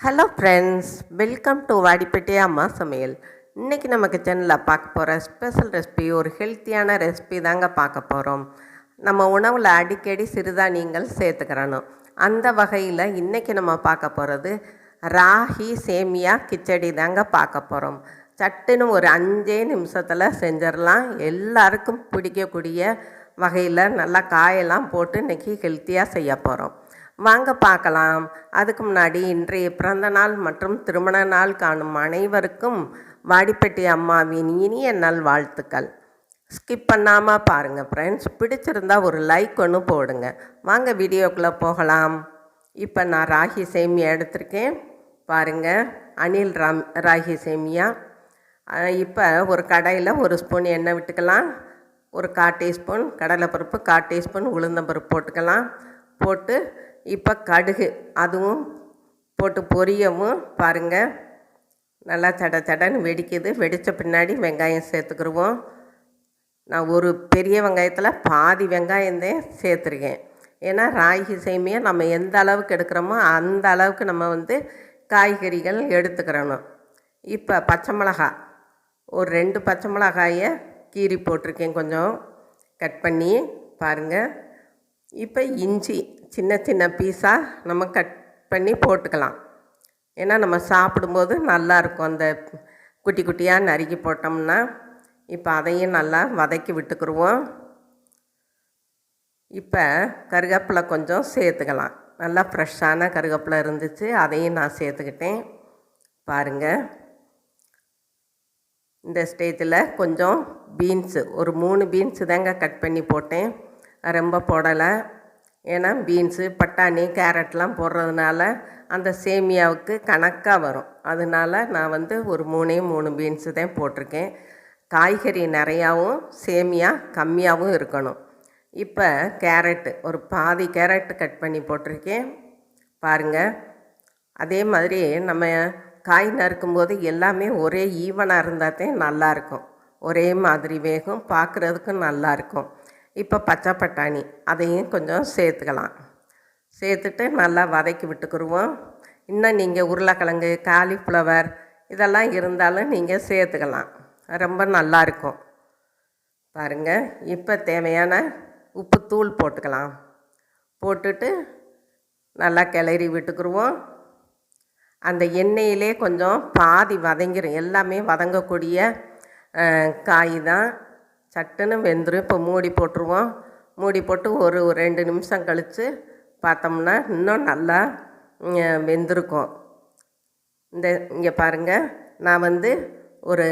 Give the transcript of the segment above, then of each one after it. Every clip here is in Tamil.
Hello friends welcome to Vadipatti அம்மா சமையல் இன்றைக்கி நம்ம கிச்சனில் பார்க்க போகிற ஸ்பெஷல் ரெசிபி ஒரு ஹெல்த்தியான ரெசிபி தாங்க பார்க்க போகிறோம் நம்ம உணவில் அடிக்கடி சிறுதானியங்கள் சேர்த்துக்கிறணும். அந்த வகையில் இன்றைக்கி நம்ம பார்க்க போகிறது ராகி சேமியா கிச்சடி தாங்க பார்க்க போகிறோம் சட்டுன்னு ஒரு அஞ்சே நிமிஷத்தில் செஞ்சிடலாம். எல்லாருக்கும் பிடிக்கக்கூடிய வகையில் நல்லா காயெல்லாம் போட்டு இன்றைக்கி ஹெல்த்தியாக செய்ய போகிறோம் வாங்க பார்க்கலாம். அதுக்கு முன்னாடி இன்றைய பிறந்த நாள் மற்றும் திருமண நாள் காணும் அனைவருக்கும் வாடிப்பட்டி அம்மாவின் இனிய நல் வாழ்த்துக்கள். ஸ்கிப் பண்ணாமல் பாருங்கள் ஃப்ரெண்ட்ஸ் பிடிச்சிருந்தா ஒரு லைக் ஒன்று போடுங்க. வாங்க வீடியோக்குள்ளே போகலாம். இப்போ நான் ராகி சேமியா எடுத்திருக்கேன். பாருங்கள் அனில் ராம் ராகி சேமியா. இப்போ ஒரு கடையில் ஒரு ஸ்பூன் எண்ணெய் விட்டுக்கலாம். ஒரு கால் டீஸ்பூன் கடலைப்பருப்பு கால் டீஸ்பூன் உளுந்தம்பருப்பு போட்டுக்கலாம். போட்டு இப்போ கடுகு. அதுவும் போட்டு பொரியவும் பாருங்கள் நல்லா சட சடன்னு வெடிக்குது. வெடித்த பின்னாடி வெங்காயம் சேர்த்துக்கிடுவோம் நான் ஒரு பெரிய வெங்காயத்தில் பாதி வெங்காயந்தே சேர்த்துருக்கேன். ஏன்னா ராகி சேமியா நம்ம எந்த அளவுக்கு எடுக்கிறோமோ அந்த அளவுக்கு நம்ம வந்து காய்கறிகள் எடுத்துக்கிறணும். இப்போ பச்சை மிளகா. ஒரு ரெண்டு பச்சை மிளகாயை கீறி போட்டிருக்கேன் கொஞ்சம். கட் பண்ணி பாருங்கள் இப்போ இஞ்சி சின்ன சின்ன பீஸாக நம்ம கட் பண்ணி போட்டுக்கலாம். ஏன்னா நம்ம சாப்பிடும்போது நல்லாயிருக்கும். அந்த குட்டி குட்டியாக நறுக்கி போட்டோம்னா இப்போ அதையும் நல்லா வதக்கி விட்டுக்குருவோம். இப்போ கருவேப்பிலை கொஞ்சம் சேர்த்துக்கலாம். நல்லா ஃப்ரெஷ்ஷான கருவேப்பிலை இருந்துச்சு. அதையும் நான் சேர்த்துக்கிட்டேன். பாருங்கள் இந்த ஸ்டேஜில் கொஞ்சம் பீன்ஸு ஒரு மூணு பீன்ஸு தாங்க கட் பண்ணி போட்டேன். ரொம்ப போடலை. ஏன்னா பீன்ஸு பட்டாணி கேரட்லாம் போடுறதுனால அந்த சேமியாவுக்கு கணக்காக வரும். அதனால நான் வந்து ஒரு மூணே மூணு பீன்ஸு தான் போட்டிருக்கேன். காய்கறி நிறையாவும் சேமியா கம்மியாகவும் இருக்கணும். இப்போ கேரட்டு ஒரு பாதி கேரட் கட் பண்ணி போட்டிருக்கேன். பாருங்கள் அதே மாதிரி நம்ம காய் நறுக்கும்போது எல்லாமே ஒரே ஈவனாக இருந்தால் தான் நல்லாயிருக்கும். ஒரே மாதிரி வேகும் பார்க்குறதுக்கும் நல்லாயிருக்கும். இப்போ பச்சை பட்டாணி அதையும் கொஞ்சம் சேர்த்துக்கலாம். சேர்த்துட்டு நல்லா வதக்கி விட்டுக்குருவோம். இன்னும் நீங்கள் உருளைக்கிழங்கு காலிஃப்ளவர் இதெல்லாம் இருந்தாலும் நீங்கள் சேர்த்துக்கலாம். ரொம்ப நல்லாயிருக்கும் பாருங்கள் இப்போ தேவையான உப்பு தூள் போட்டுக்கலாம். போட்டுட்டு நல்லா கிளறி விட்டுக்குருவோம். அந்த எண்ணெயிலே கொஞ்சம் பாதி வதங்கிடும் எல்லாமே வதங்கக்கூடிய காய் தான். சட்டுன்னு வெந்துடும் இப்போ மூடி போட்டுருவோம். மூடி போட்டு ஒரு ரெண்டு நிமிஷம் கழித்து பார்த்தோம்னா இன்னும் நல்லா வெந்திருக்கும். இந்த இங்கே பாருங்கள் நான் வந்து ஒரு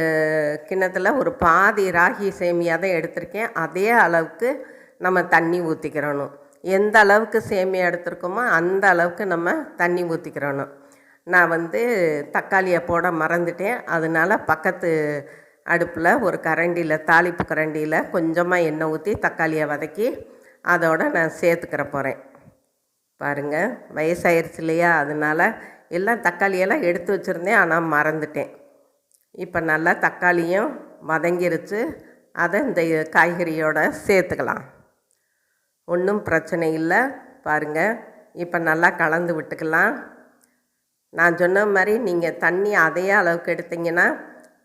கிண்ணத்தில் ஒரு பாதி ராகி சேமியா தான் எடுத்திருக்கேன். அதே அளவுக்கு நம்ம தண்ணி ஊற்றிக்கிறணும் எந்த அளவுக்கு சேமியா எடுத்திருக்கோமோ அந்த அளவுக்கு நம்ம தண்ணி ஊற்றிக்கிறணும் நான் வந்து தக்காளியை போட மறந்துட்டேன். அதனால் பக்கத்து அடுப்பில் ஒரு கரண்டியில் தாளிப்பு கரண்டியில் கொஞ்சமாக எண்ணெய் ஊற்றி தக்காளியை வதக்கி அதோடு நான் சேர்த்துக்கிற போகிறேன் பாருங்கள் வயசாயிருச்சு இல்லையா? அதனால் எல்லாம் தக்காளியெல்லாம் எடுத்து வச்சுருந்தேன் ஆனால் மறந்துட்டேன். இப்போ நல்லா தக்காளியும் வதங்கிருச்சு. அதை இந்த காய்கறியோட சேர்த்துக்கலாம். ஒன்றும் பிரச்சனை இல்லை. பாருங்கள் இப்போ நல்லா கலந்து விட்டுக்கலாம். நான் சொன்ன மாதிரி நீங்கள் தண்ணி அதே அளவுக்கு எடுத்திங்கன்னா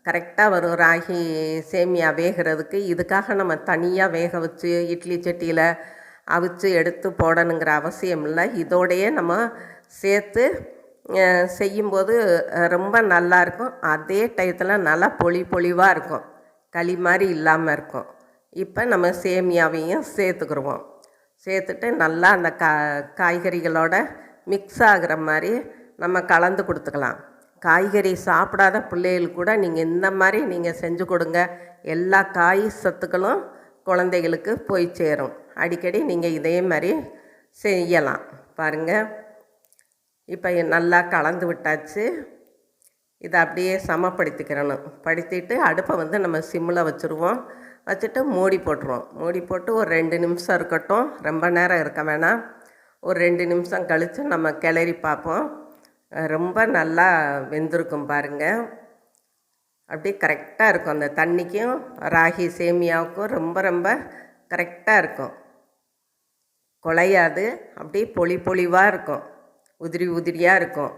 கரெக்டாக வரும் ராகி சேமியா வேகிறதுக்கு இதுக்காக நம்ம தனியாக வேக வச்சு இட்லி சட்டியில் அவிச்சு எடுத்து போடணுங்கிற அவசியம் இல்லை. இதோடையே நம்ம சேர்த்து செய்யும்போது ரொம்ப நல்லாயிருக்கும் அதே டயத்தில் நல்லா பொலி பொலிவாக இருக்கும். களி மாதிரி இல்லாமல் இருக்கும். இப்போ நம்ம சேமியாவையும் சேர்த்துக்குருவோம். சேர்த்துட்டு நல்லா அந்த கா காய்கறிகளோட மிக்ஸ் ஆகிற மாதிரி நம்ம கலந்து கொடுத்துக்கலாம். காய்கறி சாப்பிடாத பிள்ளைகளுக்கு கூட நீங்கள் இந்த மாதிரி நீங்கள் செஞ்சு கொடுங்க. எல்லா காய் சத்துக்களும் குழந்தைகளுக்கு போய் சேரும். அடிக்கடி நீங்கள் இதே மாதிரி செய்யலாம். பாருங்கள் இப்போ நல்லா கலந்து விட்டாச்சு. இதை அப்படியே சமப்படுத்திக்கிறணும். படுத்திட்டு அடுப்பை வந்து நம்ம சிம்மில் வச்சுருவோம். வச்சுட்டு மூடி போட்டுருவோம். மூடி போட்டு ஒரு ரெண்டு நிமிஷம் இருக்கட்டும். ரொம்ப நேரம் இருக்க வேணாம். ஒரு ரெண்டு நிமிஷம் கழித்து நம்ம கிளறி பார்ப்போம். ரொம்ப நல்லா வெந்திருக்கும் பாருங்கள் அப்படியே கரெக்டாக இருக்கும். அந்த தண்ணிக்கும் ராகி சேமியாவுக்கும் ரொம்ப ரொம்ப கரெக்டாக இருக்கும். குலையாது அப்படியே பொலி பொலிவாக இருக்கும். உதிரி உதிரியாக இருக்கும்.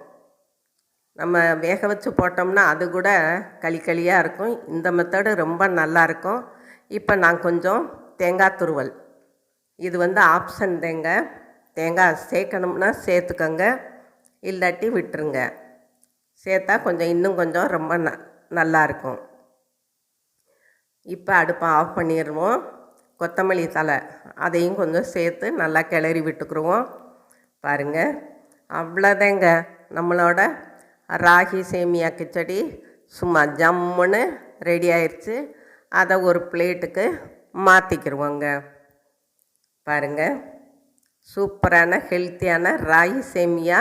நம்ம வேக வச்சு போட்டோம்னா அது கூட களி களியாக இருக்கும். இந்த மெத்தடு ரொம்ப நல்லா இருக்கும். இப்போ நான் கொஞ்சம் தேங்காய் துருவல். இது வந்து ஆப்ஷன் தேங்காய் தேங்காய் சேர்க்கணும்னா சேர்த்துக்கோங்க. இல்லாட்டி விட்டுருங்க. சேர்த்தா கொஞ்சம் இன்னும் கொஞ்சம் ரொம்ப ந நல்லாயிருக்கும் இப்போ அடுப்பை ஆஃப் பண்ணிடுவோம் கொத்தமல்லி தலை அதையும் கொஞ்சம் சேர்த்து நல்லா கிளறி விட்டுக்குருவோம். பாருங்கள் அவ்வளோதாங்க நம்மளோட ராகி சேமியா கிச்சடி சும்மா ஜம்முன்னு ரெடி ஆயிடுச்சு அதை ஒரு பிளேட்டுக்கு மாற்றிக்கிருவோங்க பாருங்கள் சூப்பரான ஹெல்த்தியான ராகி சேமியா